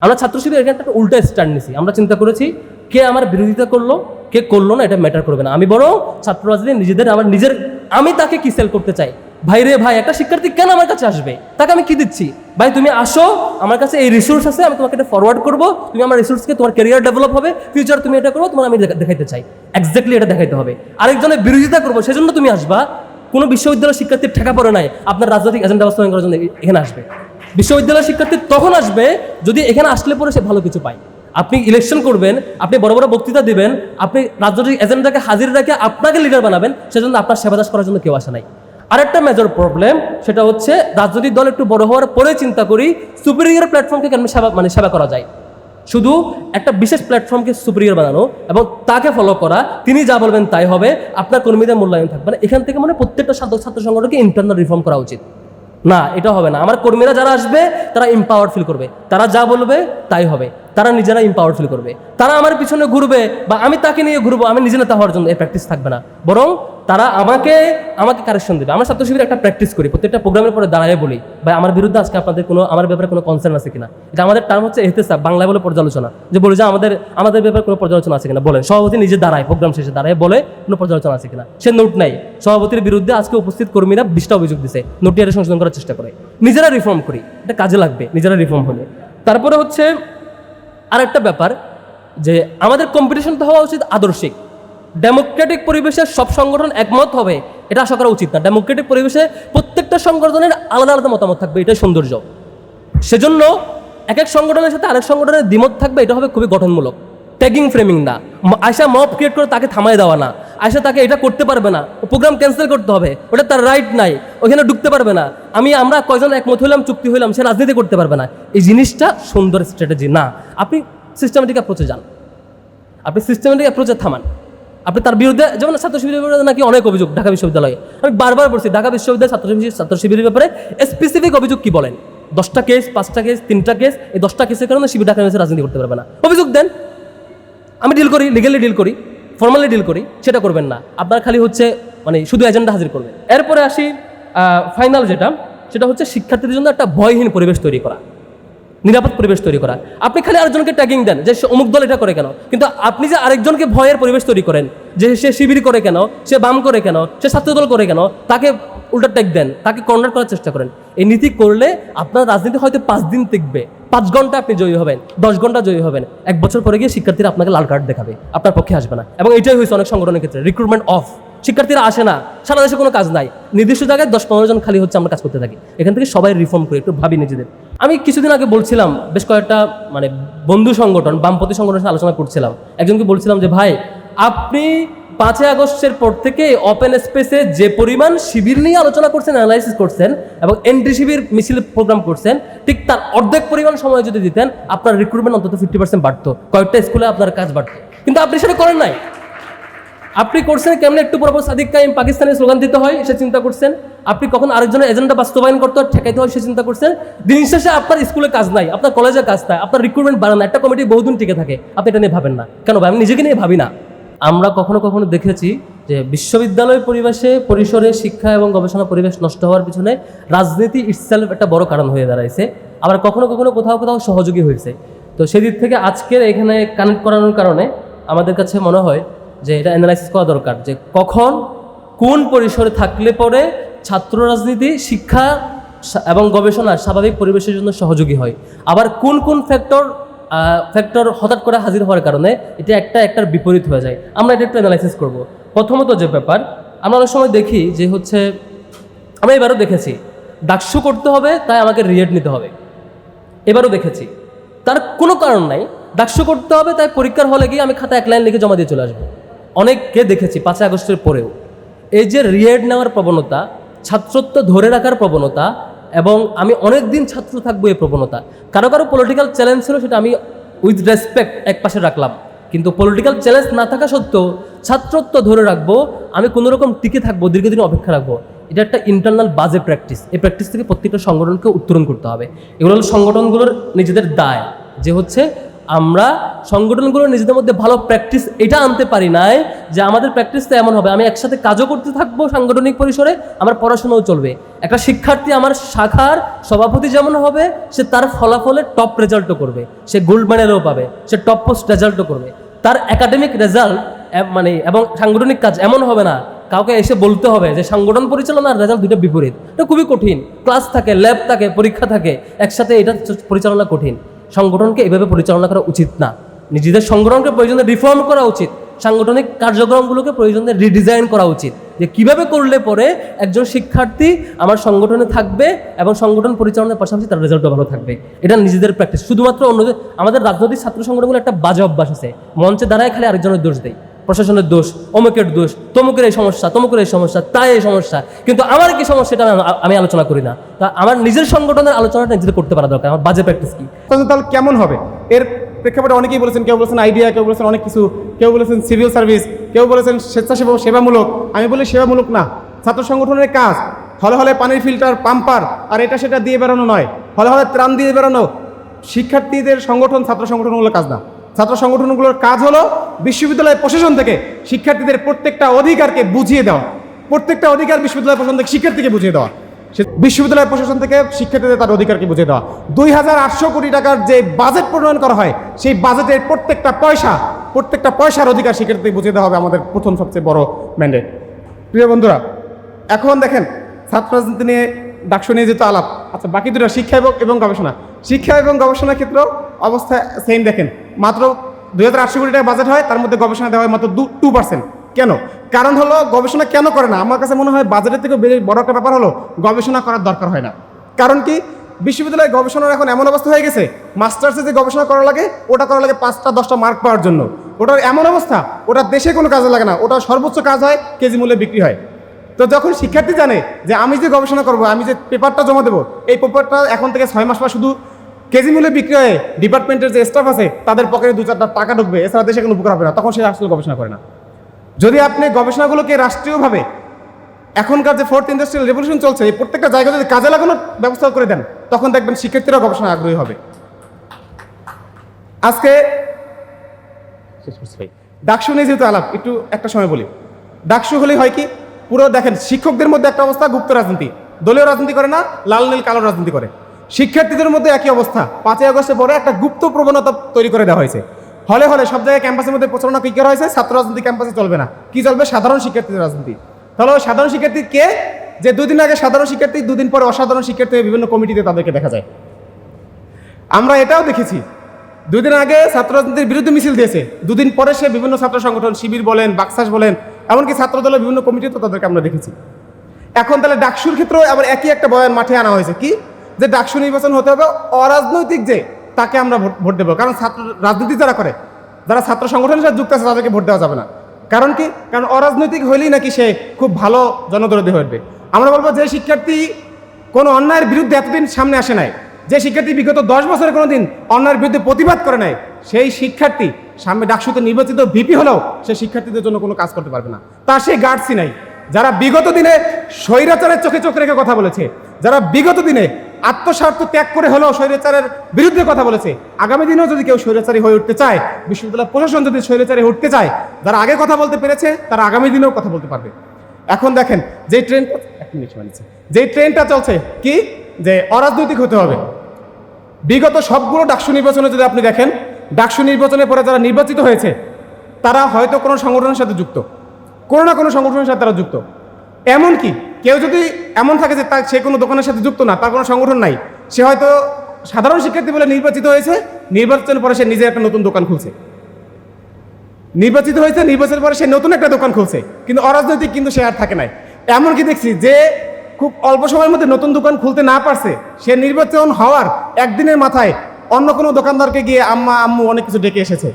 আমরা ছাত্র শিবির এখানে একটা উল্টা স্ট্যান্ড নিছি। আমরা চিন্তা করেছি, কে আমার বিরোধিতা করল, কে করল না, এটা ম্যাটার করবে না। আমি বরং ছাত্র রাজনীতি নিজেদের, আমার নিজের, আমি তাকে কি সেল করতে চাই? ভাই রে ভাই, একটা শিক্ষার্থী কেন আমার কাছে আসবে? তাকে আমি কি দিচ্ছি? ভাই, তুমি আসো, আমার কাছে এই রিসোর্স আছে, আমি তোমাকে এটা ফরওয়ার্ড করব। তুমি আমার রিসোর্সকে তোমার ক্যারিয়ার ডেভেলপ হবে। ফিউচার তুমি এটা করো, তোমার আমি দেখা- দেখাইতে চাই। এক্স্যাক্টলি এটা দেখাইতে হবে। আরেকজনের বিরোধিতা করব, সেজন্য তুমি আসবা। কোনো বিশ্ববিদ্যালয়ের শিক্ষার্থীর ঠেকা পড়ে নাই। আপনার রাজনৈতিক এজেন্ডা বাস্তবায়ন করার জন্য এখানে আসবে। বিশ্ববিদ্যালয়ের শিক্ষার্থী তখন আসবে যদি এখানে আসলে পরে সে ভালো কিছু পায়। আপনি ইলেকশন করবেন, আপনি বড় বড় বক্তৃতা দিবেন, আপনি রাজনৈতিক এজেন্ডাকে হাজির রেখে আপনাকে লিডার বানাবেন, সেজন্য আপনার সেবা দাস করার জন্য কেউ আসে নাই। আরেকটা মেজর প্রবলেম সেটা হচ্ছে রাজনৈতিক দল একটু বড় হওয়ার পরে চিন্তা করি সুপিরিয়র প্ল্যাটফর্মকে কেন সেবা মানে সেবা করা যায়। শুধু একটা বিশেষ প্ল্যাটফর্মকে সুপিরিয়র বানানো এবং তাকে ফলো করা, তিনি যা বলবেন তাই হবে, আপনার কর্মীদের মূল্যায়ন থাকবে না। এখান থেকে মানে প্রত্যেকটা ছাত্র ছাত্র সংগঠনকে ইন্টারনাল রিফর্ম করা উচিত। না, এটা হবে না। আমার কর্মীরা যারা আসবে, তারা এম্পাওয়ার্ড ফিল করবে। তারা যা বলবে, তাই হবে। তারা নিজেরা এম্পাওয়ার্ড ফিল করবে। তারা আমার পিছনে ঘুরবে বা আমি তাকে নিয়ে ঘুরবো, আমি নিজে নেতা হওয়ার জন্য এই প্র্যাকটিস থাকবে না। বরং তারা আমাকে আমাকে কারেকশন দেবে। আমরা ছাত্র শিবিরে একটা প্র্যাকটিস করি, প্রত্যেকটা প্রোগ্রামের পরে দাঁড়ায় বলি, ভাই, আমার বিরুদ্ধে আজকে আপনাদের কোনো, আমার ব্যাপারে কোনো কনসার্ন আছে কিনা? এটা আমাদের টার্ম হচ্ছে এহতেসাব বাংলায় বলে পর্যালোচনা। যে বলি যে আমাদের আমাদের ব্যাপারে কোনো পর্যালোচনা আছে কিনা? বলেন, সভাপতি নিজে দাঁড়ায় প্রোগ্রাম শেষে দাঁড়ায় বলে কোনো পর্যালোচনা আছে কিনা? সে নোট নাই সভাপতির বিরুদ্ধে আজকে উপস্থিত কর্মীরা বিশটা অভিযোগ দিছে নোটটি আরে সংশোধন করার চেষ্টা করে। নিজেরা রিফর্ম করি, এটা কাজে লাগবে, নিজেরা রিফর্ম হলে। তারপরে হচ্ছে আরেকটা ব্যাপার, যে আমাদের কম্পিটিশন তো হওয়া উচিত আদর্শিক। ডেমোক্রেটিক পরিবেশে সব সংগঠন একমত হবে, এটা আশা করা উচিত না। ডেমোক্রেটিক পরিবেশে প্রত্যেকটা সংগঠনের আলাদা আলাদা মতামত থাকবে, এটাই সৌন্দর্য। সেজন্য এক এক সংগঠনের সাথে আরেক সংগঠনের দ্বিমত থাকবে, এটা হবে খুবই গঠনমূলক। ট্যাগিং ফ্রেমিং না। আয়সা মব ক্রিয়েট করে তাকে থামাই দেওয়া না। আয়সা তাকে এটা করতে পারবে না। প্রোগ্রাম ক্যান্সেল করতে হবে। ওটা তার রাইট নাই। ওখানে ঢুকতে পারবে না। আমি, আমরা কয়জন একমত হইলাম, চুক্তি হইলাম, সে রাজনীতি করতে পারবে না। এই জিনিসটা সুন্দর স্ট্র্যাটেজি না। আপনি সিস্টেমেটিক অ্যাপ্রোচে যান। আপনি সিস্টেমেটিক অ্যাপ্রোচে থামান। আপনি তার বিরুদ্ধে, যেমন ছাত্র শিবিরের বিরুদ্ধে নাকি অনেক অভিযোগ, ঢাকা বিশ্ববিদ্যালয়ে। আমি বারবার বলছি, ঢাকা বিশ্ববিদ্যালয় ছাত্র শিবির ছাত্র শিবিরের ব্যাপারে স্পেসিফিক অভিযোগ কি বলেন? দশটা কেস পাঁচটা কেস তিনটা কেস এই দশটা কেসের কারণে শিবির ঢাকা ইউনিভার্সিটি রাজনীতি করতে পারবে না। অভিযোগ দেন। আমি ডিল করি লিগালি ডিল করি ফর্মালি ডিল করি, সেটা করবেন না। আপনার খালি হচ্ছে মানে শুধু এজেন্ডা হাজির করবেন এরপরে আসি ফাইনাল যেটা, সেটা হচ্ছে শিক্ষার্থীদের জন্য একটা ভয়হীন পরিবেশ তৈরি করা। নিরাপদ পরিবেশ তৈরি করা। আপনি খালি আরেকজনকে ট্যাগিং দেন যে অমুক দল এটা করে কেন? কিন্তু আপনি যে আরেকজনকে ভয়ের পরিবেশ তৈরি করেন, যে সে শিবির করে কেন, সে বাম করে কেন, সে ছাত্রদল করে কেন, তাকে উল্টা ট্যাগ দেন, তাকে কর্নার করার চেষ্টা করেন। এই নীতি করলে আপনার রাজনীতি হয়তো পাঁচ দিন টিকবে, পাঁচ ঘণ্টা আপনি জয়ী হবেন, দশ ঘণ্টা জয়ী হবেন। এক বছর পরে গিয়ে শিক্ষার্থীরা আপনাকে লাল কার্ড দেখাবে, আপনার পক্ষে আসবে না। এবং এটাই হয়েছে অনেক সংগঠনের ক্ষেত্রে রিক্রুটমেন্ট অফ শিক্ষার্থীরা আসে না, সারা দেশে কোনো কাজ নাই। নির্দিষ্ট জায়গায় দশ পনেরো জন খালি হচ্ছে আমরা কাজ করতে থাকি। এখান থেকে সবাই রিফর্ম করি, একটু ভাবি নিজেদের। আমি কিছুদিন আগে বলছিলাম, বেশ কয়েকটা মানে বন্ধু সংগঠন বামপতি সংগঠনের সাথে আলোচনা করছিলাম। একজনকে বলছিলাম যে, ভাই, আপনি পাঁচই আগস্টের পর থেকে ওপেন স্পেসে যে পরিমাণ শিবির নিয়ে আলোচনা করছেন অ্যানালাইসিস করছেন এবং এন্ট্রি শিবির মিছিল প্রোগ্রাম করছেন, ঠিক তার অর্ধেক পরিমাণ সময় যদি দিতেন, আপনার রিক্রুটমেন্ট অন্তত ফিফটি পার্সেন্ট বাড়তো। কয়েকটা স্কুলে আপনার কাজ বাড়তো। কিন্তু আপনি সেটা করেন নাই। আপনি করছেন কেমন? একটু পর পর সাদিক কাইম পাকিস্তানের স্লোগান দিতে হয়, সে চিন্তা করছেন। আপনি কখন আরেকজনের এজেন্ডা বাস্তবায়ন করতে হয়, ঠেকাইতে হয়, সে চিন্তা করছেন। দিন শেষে আপনার স্কুলে কাজ নাই, আপনার কলেজে কাজ নাই, আপনার রিক্রুটমেন্ট বাড়ানো একটা কমিটি বহুদিন টিকে থাকে। আপনি এটা নিয়ে ভাবেন না। কেন ভাই? আমি নিজেকে নিয়ে ভাবি না। আমরা কখনো কখনো দেখেছি যে বিশ্ববিদ্যালয় পরিবেশে পরিসরে শিক্ষা এবং গবেষণা পরিবেশ নষ্ট হওয়ার পিছনে রাজনীতি ইটসেলফ একটা বড় কারণ হয়ে দাঁড়াইছে। আবার কখনো কখনো কোথাও কোথাও সহযোগী হয়েছে। তো সেদিক থেকে আজকের এখানে কানেক্ট করানোর কারণে আমাদের কাছে মনে হয় যে এটা অ্যানালাইসিস করা দরকার যে কখন কোন পরিসরে থাকলে পরে ছাত্র রাজনীতি, শিক্ষা এবং গবেষণা স্বাভাবিক পরিবেশের জন্য সহযোগী হয়। আবার কোন কোন ফ্যাক্টর ফ্যাক্টর হঠাৎ করে হাজির হওয়ার কারণে এটা একটা একটার বিপরীত হয়ে যায়। আমরা এটা একটু অ্যানালাইসিস করব। প্রথমত যে ব্যাপার, আমরা অনেক সময় দেখি যে হচ্ছে আমরা এবারও দেখেছি, ডাকসু করতে হবে, তাই আমাকে রিয়েট নিতে হবে। এবারও দেখেছি। তার কোনো কারণ নাই। ডাকসু করতে হবে, তাই পরীক্ষার হলে গিয়ে আমি খাতা এক লাইন লিখে জমা দিয়ে চলে আসব। অনেককে দেখেছি পাঁচই আগস্টের পরেও। এই যে রিয়েড নেওয়ার প্রবণতা, ছাত্রত্ব ধরে রাখার প্রবণতা এবং আমি অনেক দিন ছাত্র থাকব এই প্রবণতা। কারও কারও পলিটিক্যাল চ্যালেঞ্জ ছিল সেটা আমি উইথ রেসপেক্ট এক পাশে রাখলাম। কিন্তু পলিটিক্যাল চ্যালেঞ্জ না থাকা সত্ত্বেও ছাত্রত্ব ধরে রাখব, আমি কোনো রকম টিকে থাকব, দীর্ঘদিন অপেক্ষা রাখব। এটা একটা ইন্টারনাল বাজে প্র্যাকটিস এই প্র্যাকটিস থেকে প্রত্যেকটা সংগঠনকে উত্তরণ করতে হবে। এগুলো হলো সংগঠনগুলোর নিজেদের দায়, যে হচ্ছে আমরা সংগঠনগুলো নিজেদের মধ্যে ভালো প্র্যাকটিস এটা আনতে পারি নাই যে আমাদের প্র্যাকটিসটা এমন হবে। আমি একসাথে কাজও করতে থাকব সাংগঠনিক পরিসরে, আমার পড়াশোনাও চলবে। একটা শিক্ষার্থী আমার শাখার সভাপতি যেমন হবে, সে তার ফলাফলে টপ রেজাল্টও করবে। সে গোল্ড মেডেলও পাবে, সে টপ পোস্ট রেজাল্টও করবে। তার একাডেমিক রেজাল্ট মানে এবং সাংগঠনিক কাজ এমন হবে না, কাউকে এসে বলতে হবে যে সংগঠন পরিচালনা আর রেজাল্ট দুটো বিপরীত। এটা খুবই কঠিন। ক্লাস থাকে ল্যাব থাকে, পরীক্ষা থাকে, একসাথে এটা পরিচালনা কঠিন। সংগঠনকে এভাবে পরিচালনা করা উচিত না। নিজেদের সংগঠনকে প্রয়োজনে রিফর্ম করা উচিত। সাংগঠনিক কার্যক্রমগুলোকে প্রয়োজনে রিডিজাইন করা উচিত। যে কীভাবে করলে পরে একজন শিক্ষার্থী আমার সংগঠনে থাকবে এবং সংগঠন পরিচালনার পাশাপাশি তার রেজাল্টও ভালো থাকবে। এটা নিজেদের প্র্যাকটিস শুধুমাত্র অন্যদের আমাদের রাজনৈতিক ছাত্র সংগঠনগুলো একটা বাজে অভ্যাস আছে। মঞ্চে দাঁড়ায় খালি আরেকজনের দোষ দেয়। প্রশাসনের দোষ, অমুকের দোষ, তমুকের এই সমস্যা, তমুকের এই সমস্যা, তাই এই সমস্যা। কিন্তু আমার কি সমস্যা এটা আমি- আলোচনা করি না। তা আমার নিজের সংগঠনের আলোচনাটা নিজেদের করতে পারা দরকার, আমার বাজে প্র্যাকটিস কি? তাহলে কেমন হবে? এর প্রেক্ষাপটে অনেকেই বলেছেন, কেউ বলেছেন আইডিয়া কেউ বলেছেন অনেক কিছু, কেউ বলেছেন সিভিল সার্ভিস কেউ বলেছেন স্বেচ্ছাসেবক সেবামূলক। আমি বলি সেবামূলক না, ছাত্র সংগঠনের কাজ। হলে হলে পানির ফিল্টার পাম্পার আর এটা সেটা দিয়ে বেরোনো নয়। হলে হলে ত্রাণ দিয়ে বেরোনো। শিক্ষার্থীদের সংগঠন ছাত্র সংগঠনগুলোর কাজ না। ছাত্র সংগঠনগুলোর কাজ হলো বিশ্ববিদ্যালয় প্রশাসন থেকে শিক্ষার্থীদের প্রত্যেকটা অধিকারকে বুঝিয়ে দেওয়া। প্রত্যেকটা অধিকার বিশ্ববিদ্যালয় প্রশাসন থেকে শিক্ষার্থীকে বুঝিয়ে দেওয়া। বিশ্ববিদ্যালয় প্রশাসন থেকে শিক্ষার্থীদের তার অধিকারকে বুঝিয়ে দেওয়া। দুই হাজার আটশো কোটি টাকার যে বাজেট প্রণয়ন করা হয়, সেই বাজেটের প্রত্যেকটা পয়সা, প্রত্যেকটা পয়সার অধিকার শিক্ষার্থীকে বুঝিয়ে দেওয়া হবে আমাদের প্রথম সবচেয়ে বড় ম্যান্ডেট প্রিয় বন্ধুরা, এখন দেখেন ছাত্র রাজনীতি নিয়ে ডাকসু নিয়ে যেহেতু আলাপ আচ্ছা বাকি দুটো শিক্ষা এবং গবেষণা। শিক্ষা এবং গবেষণা ক্ষেত্রেও অবস্থা সেম দেখেন। মাত্র দুই হাজার আটশো কোটি টাকা বাজেট হয়, তার মধ্যে গবেষণা দেওয়া হয় মাত্র দু টু পার্সেন্ট কেন? কারণ হলো গবেষণা কেন করে না? আমার কাছে মনে হয় বাজেটের থেকে বেশি বড় একটা ব্যাপার হলো গবেষণা করার দরকার হয় না। কারণ কি? বিশ্ববিদ্যালয়ে গবেষণার এখন এমন অবস্থা হয়ে গেছে, মাস্টার্সে যে গবেষণা করা লাগে, ওটা করা লাগে পাঁচটা, দশটা মার্ক পাওয়ার জন্য। ওটার এমন অবস্থা, ওটা দেশে কোনো কাজে লাগে না, ওটা সর্বোচ্চ কাজ হয়, কেজি মূল্যে বিক্রি হয়। তো যখন শিক্ষার্থী জানে যে আমি যে গবেষণা করব, আমি যে পেপারটা জমা দেবো, এই পেপারটা এখন থেকে ছয় মাস পর শুধু কেজি মূল্যে বিক্রি হয়ে ডিপার্টমেন্টের যে স্টাফ আছে, তাদের পকেটে দু চারটা টাকা ঢুকবে। এছাড়া দেশে কোনো উপকার হবে না। তখন সে আসলে গবেষণা করে না। যদি আপনি গবেষণাগুলোকে রাষ্ট্রীয়ভাবে এখনকার যে ফোর্থ ইন্ডাস্ট্রিয়াল রেভলিউশন চলছে, এই প্রত্যেকটা জায়গা যদি কাজে লাগানোর ব্যবস্থা করে দেন, তখন দেখবেন শিক্ষার্থীরা গবেষণা আগ্রহী হবে। আজকে ডাকসু নিয়ে যেহেতু আলাপ, একটু একটা সময় বলি। ডাকসু হলে হয় কি, পুরো দেখেন, শিক্ষকদের মধ্যে একটা অবস্থা গুপ্ত রাজনীতি। দলীয় রাজনীতি করে না, লাল নীল কালো রাজনীতি করে। শিক্ষার্থীদের মধ্যে একই অবস্থা। পাঁচই আগস্টের পরে একটা গুপ্ত প্রবণতা তৈরি করে দেওয়া হয়েছে। হলে হলে সব জায়গায় ক্যাম্পাসের মধ্যে প্রচারণা কি করা হয়েছে? ছাত্র রাজনীতি ক্যাম্পাসে চলবে না। কি চলবে? সাধারণ শিক্ষার্থীদের রাজনীতি। তাহলে সাধারণ শিক্ষার্থী কে? যে দুদিন আগে সাধারণ শিক্ষার্থী, দুদিন পরে অসাধারণ শিক্ষার্থী বিভিন্ন কমিটিতে তাদেরকে দেখা যায়। আমরা এটাও দেখেছি। দুদিন আগে ছাত্র রাজনীতির বিরুদ্ধে মিছিল দিয়েছে। দুদিন পরে সে বিভিন্ন ছাত্র সংগঠন, শিবির বলেন, বাকসাস বলেন, এমনকি ছাত্র দলের বিভিন্ন কমিটিতে তাদেরকে আমরা দেখেছি। এখন তাহলে ডাকসুর ক্ষেত্রেও আবার একই একটা বয়ান মাঠে আনা হয়েছে। কি? যে ডাকসু নির্বাচন হতে হবে, অরাজনৈতিক যে, তাকে আমরা ভোট দেবো। কারণ ছাত্র, রাজনীতি যারা করে, যারা ছাত্র সংগঠনের সাথে যুক্ত আছে, তাদেরকে ভোট দেওয়া যাবে না। কারণ কি? কারণ অরাজনৈতিক হইলেই নাকি সে খুব ভালো জনদরদী হয়ে উঠবে। আমরা বলব যে শিক্ষার্থী কোনো অন্যায়ের বিরুদ্ধে এতদিন সামনে আসে নাই। যে শিক্ষার্থী বিগত দশ বছরে কোনো দিন অন্যায়ের বিরুদ্ধে প্রতিবাদ করে নাই, সেই শিক্ষার্থী সামনে ডাকসুতে নির্বাচিত ভিপি হলেও সে শিক্ষার্থীদের জন্য কোনো কাজ করতে পারবে না। তার সেই গার্ডসই নাই। যারা বিগত দিনে স্বৈরাচারের চোখে চোখ রেখে কথা বলেছে, যারা বিগত দিনে আত্মস্বার্থ ত্যাগ করে হলেও স্বৈরাচারের বিরুদ্ধে কথা বলেছে। আগামী দিনেও যদি কেউ স্বৈরাচারী হয়ে উঠতে চায়, বিশ্ববিদ্যালয় প্রশাসন যদি স্বৈরাচারী উঠতে চায়, যারা আগে কথা বলতে পেরেছে, তারা আগামী দিনেও কথা বলতে পারবে। এখন দেখেন যে ট্রেনটা এক মিনিট। যে ট্রেনটা চলছে, কি? যে অরাজনৈতিক হতে হবে। বিগত সবগুলো ডাকসু নির্বাচনে যদি আপনি দেখেন, ডাকসু নির্বাচনের পরে যারা নির্বাচিত হয়েছে, তারা হয়তো কোনো সংগঠনের সাথে যুক্ত। কোনো না কোনো সংগঠনের সাথে তারা যুক্ত। এমন কি কেউ যদি এমন থাকে যে তার সে কোনো দোকানের সাথে যুক্ত না, তার কোনো সংগঠন নাই, সে হয়তো সাধারণ শিক্ষার্থী বলে নির্বাচিত হয়েছে নির্বাচনের পরে সে নিজে একটা নতুন দোকান খুলছে। নির্বাচিত হয়েছে নির্বাচনের পরে সে নতুন একটা দোকান খুলছে, কিন্তু অরাজনৈতিক কিন্তু সে আর থাকে নাই। এমনকি দেখছি যে খুব অল্প সময়ের মধ্যে নতুন দোকান খুলতে না পারছে, সে নির্বাচন হওয়ার একদিনের মাথায় অন্য কোনো দোকানদারকে গিয়ে আম্মা, আম্মু অনেক কিছু ডেকে এসেছে।